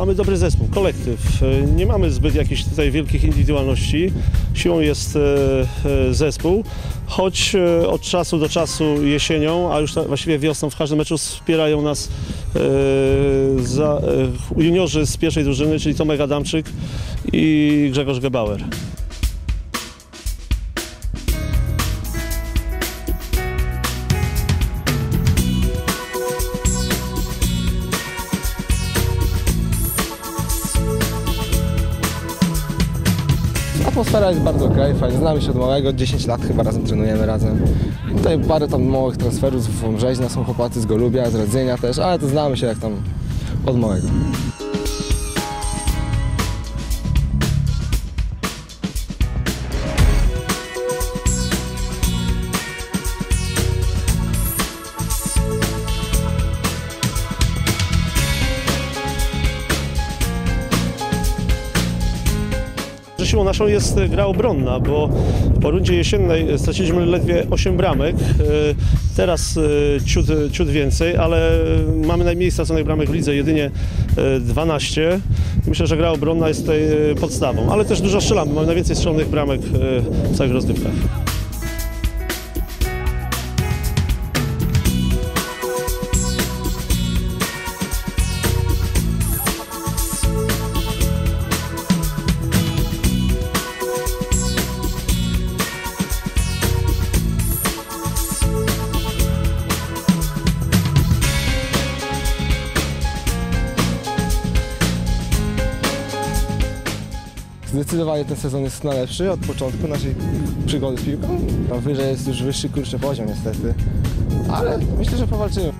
Mamy dobry zespół, kolektyw. E, Nie mamy zbyt jakichś tutaj wielkich indywidualności. Siłą jest e, e, zespół, choć od czasu do czasu jesienią, a już właściwie wiosną w każdym meczu wspierają nas juniorzy z pierwszej drużyny, czyli Tomek Adamczyk i Grzegorz Gebauer. Atmosfera jest bardzo okej, fajnie. Znamy się od małego, 10 lat chyba razem trenujemy razem. Tutaj parę tam małych transferów z Wąbrzeźna, są chłopacy z Golubia, z Radzenia też, ale to znamy się jak tam od małego. Siłą naszą jest e, gra obronna, bo po rundzie jesiennej straciliśmy ledwie 8 bramek. E, Teraz e, ciut, ciut więcej, ale mamy najmniej straconych bramek w lidze, jedynie e, 12. Myślę, że gra obronna jest tutaj e, podstawą, ale też dużo strzelamy. Mamy najwięcej strzelonych bramek e, w całych rozgrywkach. Zdecydowanie ten sezon jest najlepszy od początku naszej przygody z piłką. Tam wyżej jest już wyższy kurczę poziom niestety, ale myślę, że powalczymy.